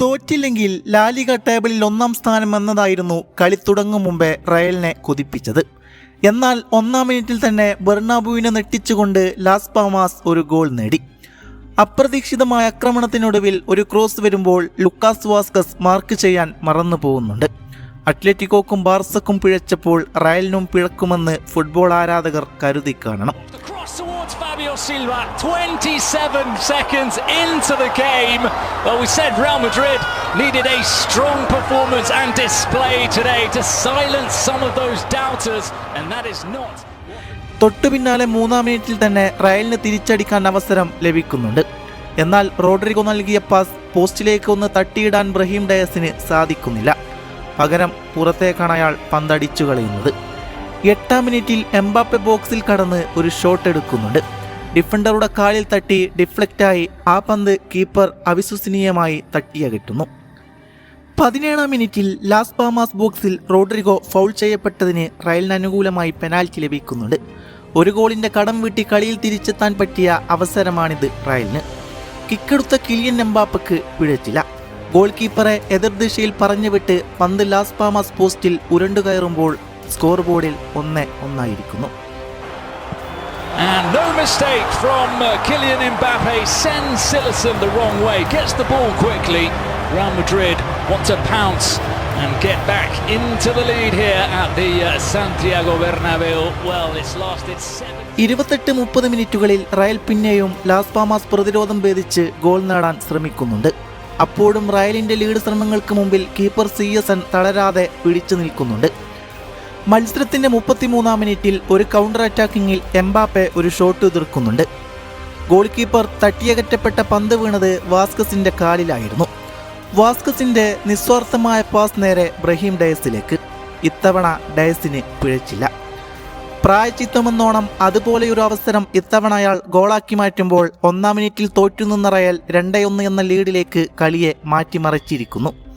തോറ്റില്ലെങ്കിൽ La Liga ടേബിളിൽ ഒന്നാം സ്ഥാനം എന്നതായിരുന്നു കളി തുടങ്ങും മുമ്പേ റയലിനെ കുതിപ്പിച്ചത്. എന്നാൽ ഒന്നാം മിനിറ്റിൽ തന്നെ ബെർണാബുവിനെ നെട്ടിച്ചുകൊണ്ട് ലാസ് പാമാസ് ഒരു ഗോൾ നേടി. അപ്രതീക്ഷിതമായ ആക്രമണത്തിനൊടുവിൽ ഒരു ക്രോസ് വരുമ്പോൾ ലുക്കാസ് വാസ്കസ് മാർക്ക് ചെയ്യാൻ മറന്നു പോകുന്നുണ്ട്. അത്ലറ്റിക്കോക്കും ബാർസക്കും പിഴച്ചപ്പോൾ റയലിനും പിഴക്കുമെന്ന് ഫുട്ബോൾ ആരാധകർ കരുതി കാണണം. Silva, 27 seconds into the game. Well, we said Real Madrid needed a strong performance and display today to silence some of those doubters, and that is not. തൊട്ടു പിന്നാലെ മൂന്നാം മിനിറ്റിൽ തന്നെ റയലിന് തിരിച്ചടിക്കാൻ അവസരം ലഭിക്കുന്നുണ്ട് എന്നാൽ റോഡ്രിഗോ നൽകിയ പാസ് പോസ്റ്റിലേക്ക് ഒന്ന് തട്ടിയിടാൻ ബ്രഹീം ഡയസിന് സാധിക്കുന്നില്ല പകരം പുറത്തേക്കാണ് അയാൾ പന്തടിച്ചു കളയുന്നത് എട്ടാം മിനിറ്റിൽ എംബാപ്പെ ബോക്സിൽ കടന്ന് ഒരു ഷോട്ട് എടുക്കുന്നുണ്ട് ഡിഫൻഡറുടെ കാലിൽ തട്ടി ഡിഫ്ലക്റ്റായി ആ പന്ത് കീപ്പർ അവിശ്വസനീയമായി തട്ടിയകറ്റുന്നു പതിനേഴാം മിനിറ്റിൽ ലാസ് പാമാസ് ബോക്സിൽ റോഡ്രിഗോ ഫൗൾ ചെയ്യപ്പെട്ടതിന് റയലിന് അനുകൂലമായി പെനാൽറ്റി ലഭിക്കുന്നുണ്ട്. ഒരു ഗോളിന്റെ കടം വീട്ടി കളിയിൽ തിരിച്ചെത്താൻ പറ്റിയ അവസരമാണിത് റയലിന്. കിക്കെടുത്ത കിലിയൻ എംബാപ്പക്ക് പിഴച്ചില്ല ഗോൾ കീപ്പറെ എതിർദിശയിൽ പറഞ്ഞുവിട്ട് പന്ത് ലാസ് പാമാസ് പോസ്റ്റിൽ ഉരുണ്ടു കയറുമ്പോൾ സ്കോർ ബോർഡിൽ ഒന്ന് ഒന്നായിരിക്കുന്നു. And no mistake from uh, Kylian Mbappe sends Sillison the wrong way, gets the ball quickly. Real Madrid want to pounce and get back into the lead here at the uh, Santiago Bernabeu. Well, it's lasted seven. ഇരുപത്തെട്ട് മുപ്പത് മിനിറ്റുകളിൽ Real പിന്നെയും Las പാമാസ് പ്രതിരോധം ഭേദിച്ച് goal നേടാൻ ശ്രമിക്കുന്നുണ്ട് അപ്പോഴും റയലിന്റെ lead ശ്രമങ്ങൾക്ക് മുമ്പിൽ കീപ്പർ സി എസ് എൻ തളരാതെ പിടിച്ചു നിൽക്കുന്നുണ്ട് മത്സരത്തിന്റെ മുപ്പത്തിമൂന്നാം മിനിറ്റിൽ ഒരു കൗണ്ടർ അറ്റാക്കിങ്ങിൽ എംബാപ്പെ ഒരു ഷോട്ട് എതിർക്കുന്നുണ്ട്. ഗോൾ കീപ്പർ തട്ടിയകറ്റപ്പെട്ട പന്ത് വീണത് വാസ്കസിന്റെ കാലിലായിരുന്നു. വാസ്കസിന്റെ നിസ്വാർത്ഥമായ പാസ് നേരെ ബ്രഹീം ഡയസിലേക്ക്. ഇത്തവണ ഡയസിന് പിഴച്ചില്ല. പ്രായച്ചിത്തമെന്നോണം അതുപോലെയൊരു അവസരം ഇത്തവണ അയാൾ ഗോളാക്കി മാറ്റുമ്പോൾ ഒന്നാം മിനിറ്റിൽ തോറ്റുനിന്ന റയൽ രണ്ടേ ഒന്ന് എന്ന ലീഡിലേക്ക് കളിയെ മാറ്റിമറിച്ചിരിക്കുന്നു.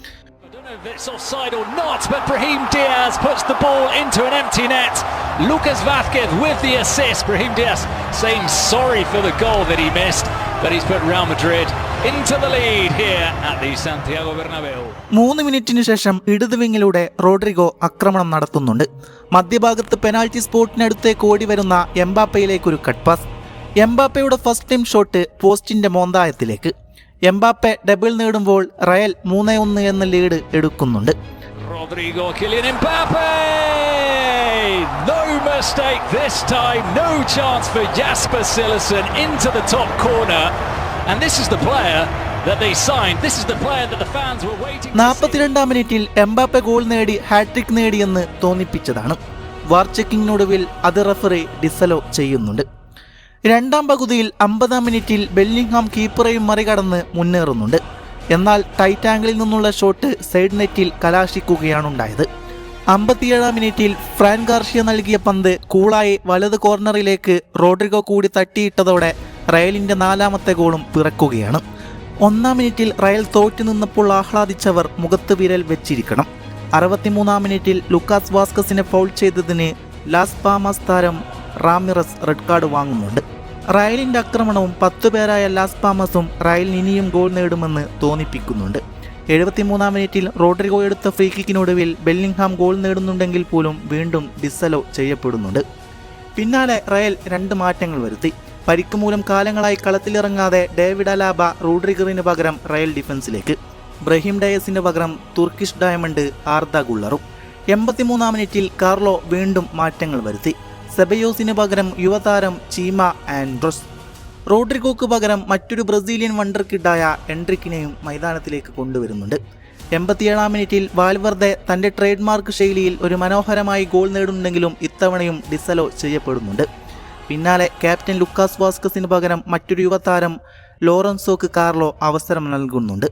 If it's offside or not, but Brahim Diaz puts the ball into an empty net. Lucas Vazquez with the assist. Brahim Diaz saying sorry for the goal that he missed, but he's put Real Madrid into the lead here at the Santiago Bernabeu. മൂന്ന് മിനിറ്റിന് ശേഷം ഇടതുവിങ്ങിലൂടെ Rodrigo ആക്രമണം നടത്തുന്നുണ്ട് മധ്യഭാഗത്ത് penalty സ്പോട്ടിനടുത്തേക്ക് ഓടി വരുന്ന എംബാപ്പയിലേക്ക് ഒരു കട്ട് പാസ് എംബാപ്പയുടെ ഫസ്റ്റ് ടൈം ഷോട്ട് പോസ്റ്റിന്റെ മോന്തായത്തിലേക്ക് എംബാപ്പെ ഡബിൾ നേടുമ്പോൾ റയൽ മൂന്ന് ഒന്ന് എന്ന ലീഡ് എടുക്കുന്നുണ്ട് Rodrigo Kylian Mbappe! No mistake this time, no chance for Jasper Silerson into the top corner. And this is the player that they signed. This is the player that the fans were waiting to see. നാൽപ്പത്തിരണ്ടാം മിനിറ്റിൽ Mbappe goal നേടി hattrick നേടിയെന്ന് തോന്നിപ്പിച്ചതാണ് VAR ചെക്കിങ്ങിനൊടുവിൽ അത് referee disallow ചെയ്യുന്നുണ്ട് രണ്ടാം പകുതിയിൽ അമ്പതാം മിനിറ്റിൽ ബെല്ലിംഗ്ഹാം കീപ്പറെയും മറികടന്ന് മുന്നേറുന്നുണ്ട്. എന്നാൽ ടൈറ്റ് ആംഗിളിൽ നിന്നുള്ള ഷോട്ട് സൈഡ് നെറ്റിൽ കലാശിക്കുകയാണുണ്ടായത്. അമ്പത്തിയേഴാം മിനിറ്റിൽ ഫ്രാൻ ഗാർഷ്യ നൽകിയ പന്ത് കൂളായി വലത് കോർണറിലേക്ക് റോഡ്രിഗോ കൂടി തട്ടിയിട്ടതോടെ റയലിന്റെ നാലാമത്തെ ഗോളും പിറക്കുകയാണ്. ഒന്നാം മിനിറ്റിൽ റയൽ തോറ്റു നിന്നപ്പോൾ ആഹ്ലാദിച്ചവർ മുഖത്ത് വിരൽ വെച്ചിരിക്കണം. അറുപത്തിമൂന്നാം മിനിറ്റിൽ ലുക്കാസ് വാസ്കസിനെ ഫൗൾ ചെയ്തതിന് ലാസ് പാമാസ് താരം റാമിറസ് റെഡ് കാർഡ് വാങ്ങുന്നുണ്ട്. റയലിന്റെ ആക്രമണവും പത്തു പേരായ ലാസ് പാമസും റയലിന് ഇനിയും ഗോൾ നേടുമെന്ന് തോന്നിപ്പിക്കുന്നുണ്ട്. എഴുപത്തിമൂന്നാം മിനിറ്റിൽ റോഡ്രിഗോ എടുത്ത ഫ്രീ കിക്കിനൊടുവിൽ ബെല്ലിംഗ്ഹാം ഗോൾ നേടുന്നുണ്ടെങ്കിൽ പോലും വീണ്ടും ഡിസലോ ചെയ്യപ്പെടുന്നുണ്ട്. പിന്നാലെ റയൽ രണ്ട് മാറ്റങ്ങൾ വരുത്തി. പരിക്ക് മൂലം കാലങ്ങളായി കളത്തിലിറങ്ങാതെ ഡേവിഡ് അലാബ റോഡ്രിഗറിന് പകരം റയൽ ഡിഫൻസിലേക്ക്. ബ്രഹീം ഡയസിന് പകരം തുർക്കിഷ് ഡയമണ്ട് ആർദ ഗുള്ളറും. എൺപത്തിമൂന്നാം മിനിറ്റിൽ കാർലോ വീണ്ടും മാറ്റങ്ങൾ വരുത്തി. സെബയോസിന് പകരം യുവതാരം ചീമ ആൻഡ്രസ്. റോഡ്രിഗോക്ക് പകരം മറ്റൊരു ബ്രസീലിയൻ വണ്ടർ കിഡായ എൻട്രിക്കിനെയും മൈതാനത്തിലേക്ക് കൊണ്ടുവരുന്നുണ്ട്. എൺപത്തിയേഴാം മിനിറ്റിൽ വാൽവർദെ തന്റെ ട്രേഡ് മാർക്ക് ശൈലിയിൽ ഒരു മനോഹരമായി ഗോൾ നേടുന്നുണ്ടെങ്കിലും ഇത്തവണയും ഡിസലോ ചെയ്യപ്പെടുന്നുണ്ട്. പിന്നാലെ ക്യാപ്റ്റൻ ലുക്കാസ് വാസ്കസിന് പകരം മറ്റൊരു യുവതാരം ലോറൻസോക്ക് കാർലോ അവസരം നൽകുന്നുണ്ട്.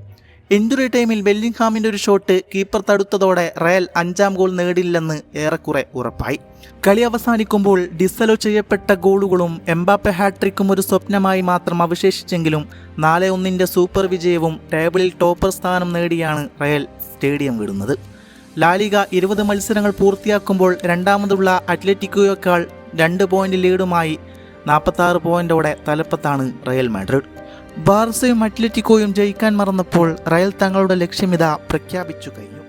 ഇഞ്ചുറി ടൈമിൽ ബെല്ലിംഗ്ഹാമിന്റെ ഒരു ഷോട്ട് കീപ്പർ തടുത്തതോടെ റയൽ അഞ്ചാം ഗോൾ നേടില്ലെന്ന് ഏറെക്കുറെ ഉറപ്പായി. കളി അവസാനിക്കുമ്പോൾ ഡിസലോ ചെയ്യപ്പെട്ട ഗോളുകളും എംബാപ്പെ ഹാട്രിക്കും ഒരു സ്വപ്നമായി മാത്രം അവശേഷിച്ചെങ്കിലും നാല് ഒന്നിന്റെ സൂപ്പർ വിജയവും ടേബിളിൽ ടോപ്പർ സ്ഥാനം നേടിയാണ് റയൽ സ്റ്റേഡിയം വിടുന്നത്. ലാലിക ഇരുപത് മത്സരങ്ങൾ പൂർത്തിയാക്കുമ്പോൾ രണ്ടാമതുള്ള അത്ലറ്റിക്കോയേക്കാൾ രണ്ട് പോയിന്റ് ലീഡുമായി നാൽപ്പത്താറ് പോയിന്റോടെ തലപ്പത്താണ് റയൽ മാഡ്രിഡ്. ബാർസയും അത്ലറ്റിക്കോയും ജയിക്കാൻ മറന്നപ്പോൾ റയൽ തങ്ങളുടെ ലക്ഷ്യമിത പ്രഖ്യാപിച്ചു കഴിഞ്ഞു.